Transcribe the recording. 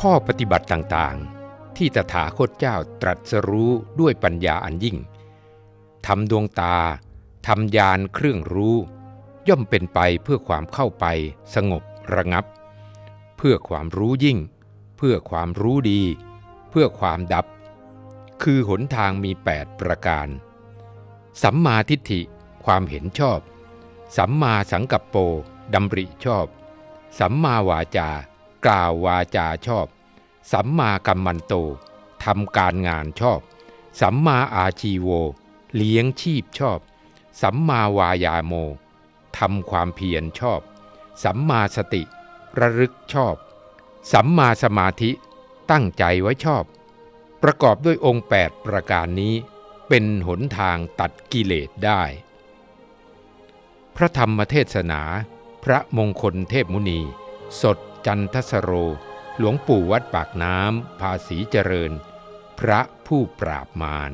ข้อปฏิบัติต่างๆ ที่ตถาคตเจ้าตรัสรู้ด้วยปัญญาอันยิ่งทำดวงตาทำยานเครื่องรู้ ย่อมเป็นไปเพื่อความเข้าไปสงบระงับ เพื่อความรู้ยิ่ง เพื่อความรู้ดี เพื่อความดับ คือหนทางมี 8 ประการ สัมมาทิฏฐิความเห็นชอบ สัมมาสังกัปโปดำริชอบ สัมมาวาจา กล่าววาจาชอบ สัมมากัมมันโตทำการงานชอบ สัมมาอาชีโว เลี้ยงชีพชอบ สัมมาวายาโมทำความเพียรชอบ สัมมาสติ ระลึกชอบ สัมมาสมาธิตั้งใจไว้ชอบ ประกอบด้วยองค์ 8 ประการนี้ เป็นหนทางตัดกิเลสได้ พระธรรมเทศนา พระมงคลเทพมุนี สด จันทสโร หลวงปู่วัดปากน้ำภาษีเจริญ พระผู้ปราบมาร